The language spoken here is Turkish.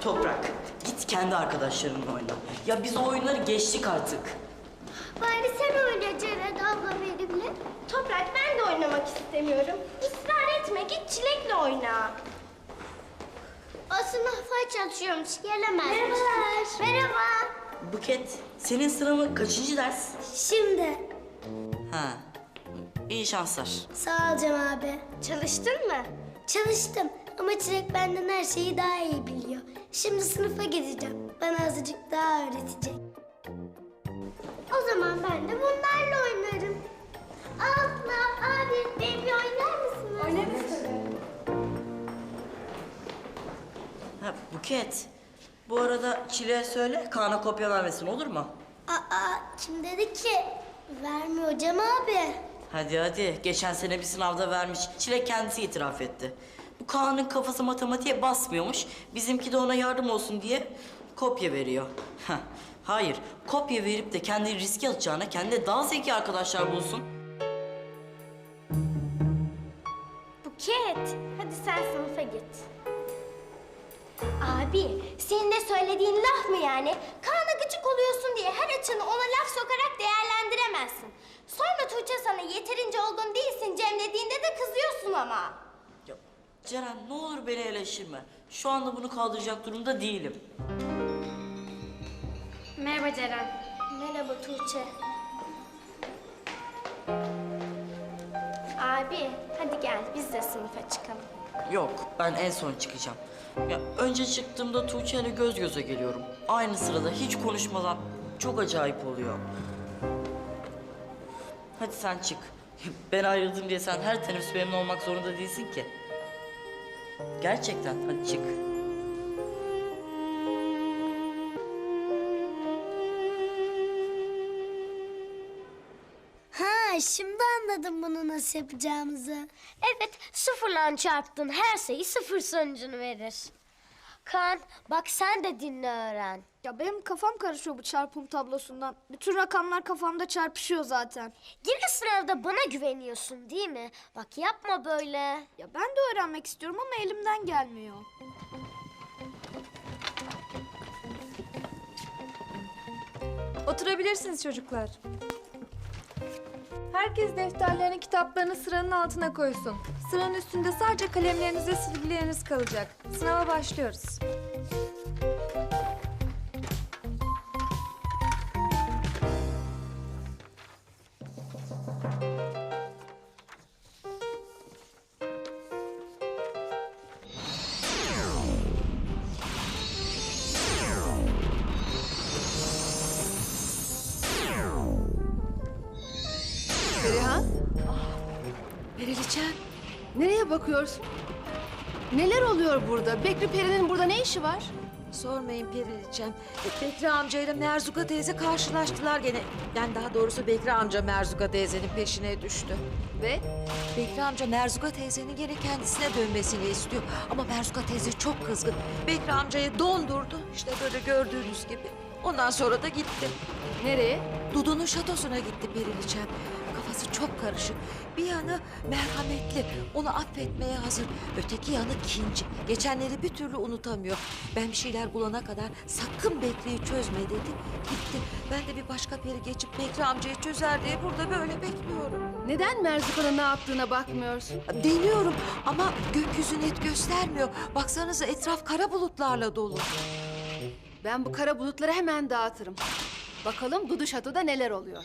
Toprak, git kendi arkadaşlarınla oyna. Ya biz o oyunları geçtik artık. Bari sen oyna Ceren abla benimle. Toprak ben de oynamak istemiyorum. Israr etme git çilekle oyna. Aslında fay çalışıyormuş, gelemez. Merhabalar. Merhaba. Buket, senin sıra mı? Kaçıncı ders? Şimdi. Ha, iyi şanslar. Sağ ol Cem abi. Çalıştın mı? Çalıştım ama Çilek benden her şeyi daha iyi biliyor. Şimdi sınıfa gideceğim. Bana azıcık daha öğretecek. O zaman ben de bunlarla oynarım. Abla, abi benimle oynar mısınız? Oynarız Ha, Buket, bu arada Çile'ye söyle Kaan'a kopya vermesin olur mu? Aa, kim dedi ki? Vermiyor Cem abi. Hadi hadi, geçen sene bir sınavda vermiş. Çilek kendisi itiraf etti. Bu Kaan'ın kafası matematiğe basmıyormuş. Bizimki de ona yardım olsun diye kopya veriyor. Hayır, kopya verip de kendini riske atacağına kendi daha zeki arkadaşlar bulsun. Buket hadi sen sınıfa git. Abi senin de söylediğin laf mı yani? Kaan'a gıcık oluyorsun diye her açını ona laf sokarak değerlendiremezsin. Sonra Tuğçe sana yeterince olgun değilsin Cem dediğinde de kızıyorsun ama. Ceren ne olur beni eleştirme. Şu anda bunu kaldıracak durumda değilim. Merhaba Ceren. Merhaba Tuğçe. Abi hadi gel biz de sınıfa çıkalım. Yok, ben en son çıkacağım. Ya önce çıktığımda Tuğçe ile göz göze geliyorum. Aynı sırada hiç konuşmadan çok acayip oluyor. Hadi sen çık. Ben ayrıldım diye sen her teneffüs benimle olmak zorunda değilsin ki. Gerçekten hadi çık. Ha, şimdi anladım bunu nasıl yapacağımızı. Evet sıfırla çarptın her sayı sıfır sonucunu verir. Kaan bak sen de dinle öğren. Ya benim kafam karışıyor bu çarpım tablosundan. Bütün rakamlar kafamda çarpışıyor zaten. Yine sınavda bana güveniyorsun değil mi? Bak yapma böyle. Ya ben de öğrenmek istiyorum ama elimden gelmiyor. Oturabilirsiniz çocuklar. Herkes defterlerini, kitaplarını sıranın altına koysun. Sıranın üstünde sadece kalemleriniz ve silgileriniz kalacak. Sınava başlıyoruz. Nereye bakıyorsun? Neler oluyor burada? Bekri Peri'nin burada ne işi var? Sormayın Periliçem. Bekri amcayla Merzuka teyze karşılaştılar gene. Yani daha doğrusu Bekri amca Merzuka teyzenin peşine düştü. Ve Bekri amca Merzuka teyzenin gene kendisine dönmesini istiyor. Ama Merzuka teyze çok kızgın. Bekri amcayı dondurdu. İşte böyle gördüğünüz gibi. Ondan sonra da gitti. nereye? Dudu'nun şatosuna gitti Periliçem. Kafası çok karışık. Bir yanı merhametli, onu affetmeye hazır. Öteki yanı kinci. Geçenleri bir türlü unutamıyor. Ben bir şeyler bulana kadar sakın Bekri'yi çözme dedi. Gitti. Ben de bir başka peri geçip Bekri amcayı çözer diye burada böyle bekliyorum. Neden Merzuka'nın ne yaptığına bakmıyorsun? Deniyorum ama gökyüzü net göstermiyor. Baksanıza etraf kara bulutlarla dolu. Ben bu kara bulutları hemen dağıtırım. Bakalım Dudu Şato'da neler oluyor.